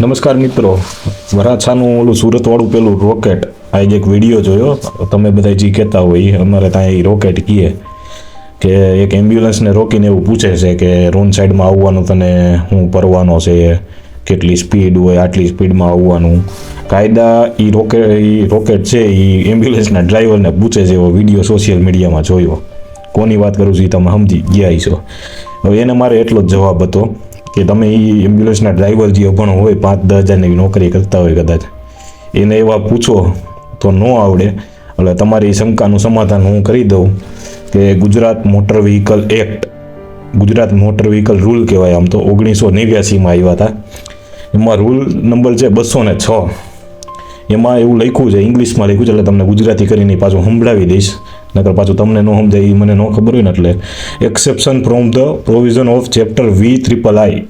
નમસ્કાર મિત્રો. વરાછાનું ઓલું સુરતવાળું પેલું રોકેટ આ એક વીડિયો જોયો. તમે બધા જે કહેતા હોય અમારે ત્યાં એ રોકેટ કીએ કે એક એમ્બ્યુલન્સને રોકીને એવું પૂછે છે કે રોન સાઈડમાં આવવાનું તને હું પરવાનો છે, કેટલી સ્પીડ હોય, આટલી સ્પીડમાં આવવાનું. કાયદા એ રોકેટ એ રોકેટ છે એ એમ્બ્યુલન્સના ડ્રાઈવરને પૂછે છે એવો વીડિયો સોશિયલ મીડિયામાં જોયો. કોની વાત કરું છું એ તમે સમજી ગયા છો હવે એને મારે એટલો જ જવાબ હતો. કે તમે એ એમ્બ્યુલન્સના ડ્રાઈવર જે પણ હોય, પાંચ, દસ હજારની નોકરી કરતા હોય કદાચ. એને એવા પૂછો તો ન આવડે. એટલે તમારી શંકાનું સમાધાન હું કરી દઉં કે Gujarat motor vehicle act Gujarat motor vehicle rule કહેવાય આમ તો. ઓગણીસો નેવ્યાસીમાં આવ્યા હતા. એમાં રૂલ નંબર છે બસો ને છ. એમાં એવું લખ્યું છે, ઇંગ્લિશમાં લખ્યું છે, એટલે તમને ગુજરાતી કરીને પાછું સંભળાવી દઈશ. નકર પાછું તમને ન સમજાય એ મને ન ખબર હોય ને એટલે. Exception from the provision of chapter V triple I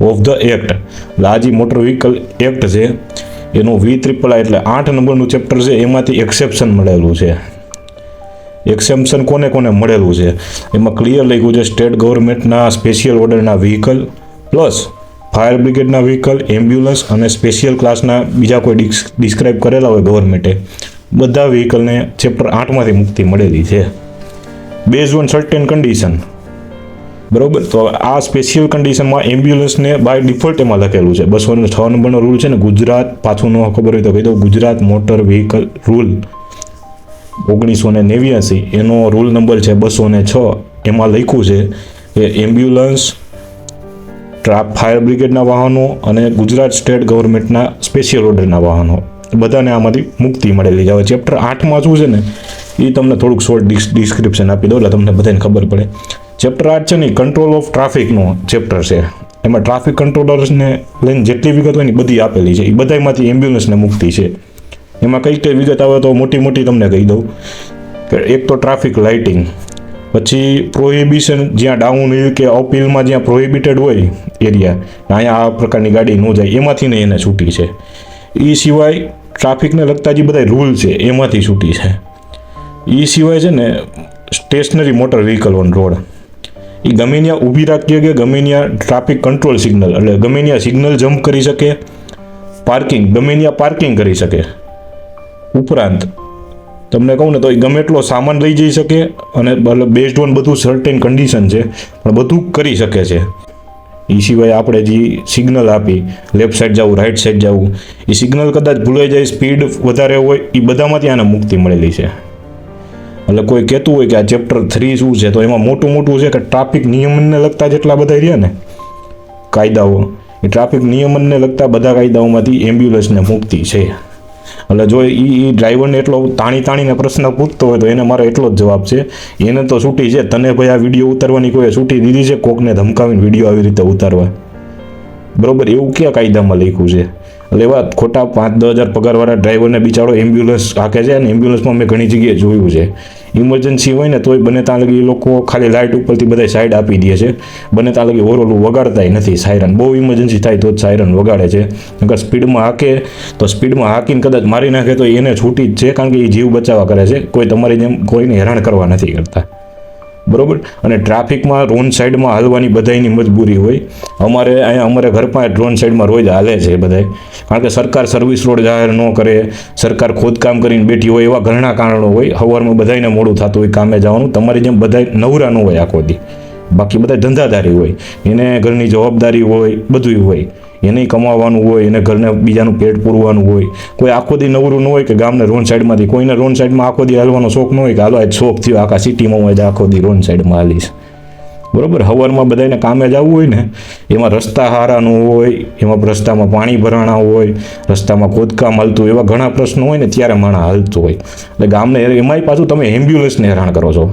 of the act એટલે આ જે મોટર વ્હીકલ એક્ટ છે, એનું વી ત્રિપલ આઈ એટલે આઠ નંબરનું ચેપ્ટર છે, એમાંથી એક્સેપ્શન મળેલું છે. એક્સેમ્પશન કોને કોને મળેલું છે? એમાં ક્લિયર લખ્યું છે સ્ટેટ ગવર્મેન્ટના સ્પેશિયલ ઓર્ડરના વ્હીકલ પ્લસ ફાયર બ્રિગેડના વ્હીકલ, એમ્બ્યુલન્સ અને સ્પેશિયલ ક્લાસના બીજા કોઈ ડિસ, ડિસ્ક્રાઇબ કરેલા હોય ગવર્મેન્ટે બધા વ્હીકલને ચેપ્ટર આઠમાંથી મુક્તિ મળેલી છે. બેઝ ઓન સર્ટેન કન્ડિશન બરોબર? તો આ સ્પેશિયલ કન્ડિશનમાં એમ્બ્યુલન્સને બાય ડિફોલ્ટ એમાં લખેલું છે. બસો છ નંબરનો રૂલ છે ને, ગુજરાત પાછું ન ખબર હોય તો કહી દઉં, ગુજરાત મોટર વ્હીકલ રૂલ ઓગણીસો ને નેવ્યાસી, એનો રૂલ નંબર છે બસો ને છ. એમાં લખ્યું છે કે એમ્બ્યુલન્સ ટ્રાપ ફાયર બ્રિગેડના વાહનો અને ગુજરાત સ્ટેટ ગવર્મેન્ટના સ્પેશિયલ ઓર્ડરના વાહનો. બધાને આમાંથી મુક્તિ મળેલી હવે ચેપ્ટર આઠમાં શું છે ને એ તમને થોડુંક શોર્ટ ડિસ્ક્રિપ્શન આપી દો એટલે તમને બધાને ખબર પડે. ચેપ્ટર આઠ છે ને કંટ્રોલ ઓફ ટ્રાફિકનો ચેપ્ટર છે. એમાં ટ્રાફિક કંટ્રોલર્સને લઈને જેટલી વિગત હોય ને બધી આપેલી છે. એ બધામાંથી એમ્બ્યુલન્સને મુક્તિ છે. એમાં કઈ કઈ વિગત આવે તો મોટી મોટી તમને કહી દઉં. કે એક તો ટ્રાફિક લાઇટિંગ પછી પ્રોહિબિશન જ્યાં ડાઉન કે અપીલમાં જ્યાં પ્રોહિબિટેડ હોય એરિયા અહીંયા આ પ્રકારની ગાડી ન જાય, એમાંથી ને એને છૂટી છે. એ સિવાય ટ્રાફિકને લગતા જે બધા રૂલ છે, એમાંથી છૂટી છે. એ સિવાય છે ને stationary motor vehicle on road એ ગમે ત્યાં ઊભી રાખીએ કે ગમે ત્યાં ટ્રાફિક કંટ્રોલ સિગ્નલ એટલે ગમે ત્યાં સિગ્નલ જમ્પ કરી શકે પાર્કિંગ ગમે ત્યાં પાર્કિંગ કરી શકે, ઉપરાંત તમને કહું ને તો એ ગમે એટલો સામાન લઈ જઈ શકે અને બેઝડ ઓન બધું સર્ટેન કન્ડિશન છે, પણ બધું કરી શકે છે. એ સિવાય આપણે જે સિગ્નલ આપી લેફ્ટ સાઈડ જવું રાઈટ સાઈડ જવું એ સિગ્નલ કદાચ ભૂલાઈ જાય સ્પીડ વધારે હોય એ બધામાંથી આને મુક્તિ મળેલી છે. એટલે કોઈ કહેતું હોય કે આ ચેપ્ટર થ્રી શું છે, તો એમાં મોટું મોટું છે કે ટ્રાફિક નિયમનને લગતા જેટલા બધા રહ્યા ને, કાયદાઓ, એ ટ્રાફિક નિયમનને લગતા બધા કાયદાઓમાંથી એમ્બ્યુલન્સને મુક્તિ છે. એટલે જો એ ડ્રાઈવરને એટલો તાણી તાણીને પ્રશ્ન પૂછતો હોય તો એને મારો એટલો જ જવાબ છે. એને તો છૂટી છે. તને ભાઈ આ વીડિયો ઉતારવાની કોઈ છૂટી દીધી છે? કોકને ધમકાવીને વીડિયો આવી રીતે ઉતારવા? બરોબર? એવું ક્યાં કાયદામાં લખ્યું છે? એવા ખોટા પાંચ, દસ હજાર પગારવાળા ડ્રાઈવરને બિચારો એમ્બ્યુલન્સ હાકે છે અને એમ્બ્યુલન્સમાં મેં ઘણી જગ્યાએ જોયું છે. ઇમરજન્સી હોય ને તોય બને ત્યાં લગી એ લોકો ખાલી લાઇટ ઉપરથી બધા સાઈડ આપી દે છે. બને ત્યાં લગી ઓરોલું વગાડતાય નથી સાયરન બહુ ઇમરજન્સી થાય તો જ સાયરન વગાડે છે. નકર સ્પીડમાં હાકે તો સ્પીડમાં હાકીને કદાચ મારી નાખે તો એને છૂટી જ છે, કારણ કે એ જીવ બચાવવા કરે છે. કોઈ તમારી જેમ કોઈને હેરાન કરવા નથી કરતા. બરોબર? અને ટ્રાફિકમાં રોન સાઈડમાં હાલવાની બધાની મજબૂરી હોય. અમારે અહીંયા, અમારે ઘર પાસે રોન સાઈડમાં રોજ હાલે છે બધાય. કારણ કે સરકાર સર્વિસ રોડ જાહેર ન કરે, સરકાર ખોદકામ કરીને બેઠી હોય એવા ઘણા કારણો હોય. સવારમાં બધાને મોડું થતું હોય કામે જવાનું. તમારી જેમ બધાય નવરા ન હોય આખો દી. બાકી બધા ધંધાદારી હોય. એને ઘરની જવાબદારી હોય બધું હોય. એને કમાવાનું હોય, એને ઘરને બીજાનું પેટ પૂરવાનું હોય. કોઈ આખો દી નવરું ન હોય કે ગામને રોન સાઈડમાંથી. કોઈને રોન સાઈડમાં આખો દી હાલવાનો શોખ ન હોય કે હાલો આજ શોખ થયો, આખા સિટીમાં હું આજે આખો દી રોન સાઈડમાં હાલીશ. બરોબર? હવારમાં બધાને કામે જવું હોય ને, એમાં રસ્તા હારાનું હોય, એમાં રસ્તામાં પાણી ભરાણા હોય, રસ્તામાં ખોદકામ હાલતું એવા ઘણા પ્રશ્નો હોય ને, ત્યારે માણા હાલતું હોય. એટલે ગામને એમાંય પાછું તમે એમ્બ્યુલન્સને હેરાન કરો છો.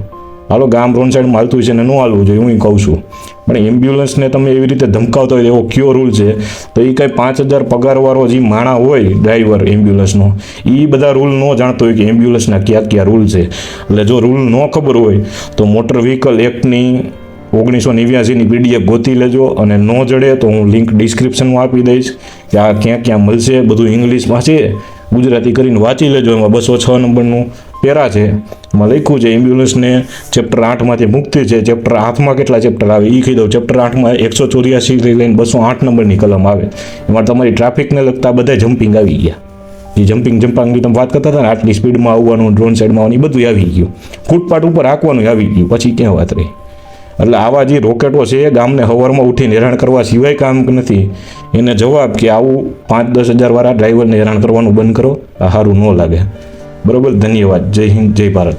હાલો, ગામ રોન સાઈડમાં હાલતું હોય છે ને ન હાલવું જોઈએ, હું કહું છું. પણ એમ્બ્યુલન્સને તમે એવી રીતે ધમકાવતા હોય એવો કયો રૂલ છે? તો એ કાંઈ પાંચ હજાર પગારવાળો જે માણા હોય ડ્રાઈવર એમ્બ્યુલન્સનો, એ બધા રૂલ ન જાણતો હોય કે એમ્બ્યુલન્સના કયા કયા રૂલ છે. એટલે જો રૂલ ન ખબર હોય, તો મોટર વ્હીકલ એક્ટની ઓગણીસો નેવ્યાસીની પીડીએફ ગોતી લેજો અને ન જડે તો હું લિંક ડિસ્ક્રિપ્શનમાં આપી દઈશ કે આ ક્યાં ક્યાં મળશે, બધું ઇંગ્લિશમાં છે. ગુજરાતી કરીને વાંચી લેજો, એમાં બસો છ નંબરનું પેરા છે. એમાં લખ્યું છે એમ્બ્યુલન્સને ચેપ્ટર આઠમાંથી મુક્તિ છે, ચેપ્ટર આઠમાં કેટલા ચેપ્ટર આવે એ કહી દઉં. ચેપ્ટર આઠમાં એકસો ચોર્યાસી લઈને બસો આઠ નંબરની કલમ આવે. એમાં તમારી ટ્રાફિકને લગતા બધા જમ્પિંગ આવી ગયા. એ જમ્પિંગ જમ્પાંગની તમે વાત કરતા હતા ને, આટલી સ્પીડમાં આવવાનું, ડ્રોન સાઈડમાં આવવાનું બધું આવી ગયું. ફૂટપાથ ઉપર હાંકવાનું આવી ગયું. પછી ક્યાં વાત રહી? એટલે આવા જે રોકેટો છે, એ ગામને હવારમાં ઉઠીને હેરાન કરવા સિવાય કામ નથી. એને જવાબ કે આવું પાંચ દસ હજારવાળા ડ્રાઈવરને હેરાન કરવાનું બંધ કરો. આ સારું ન લાગે. બરોબર? ધન્યવાદ. જય હિન્દ જય ભારત.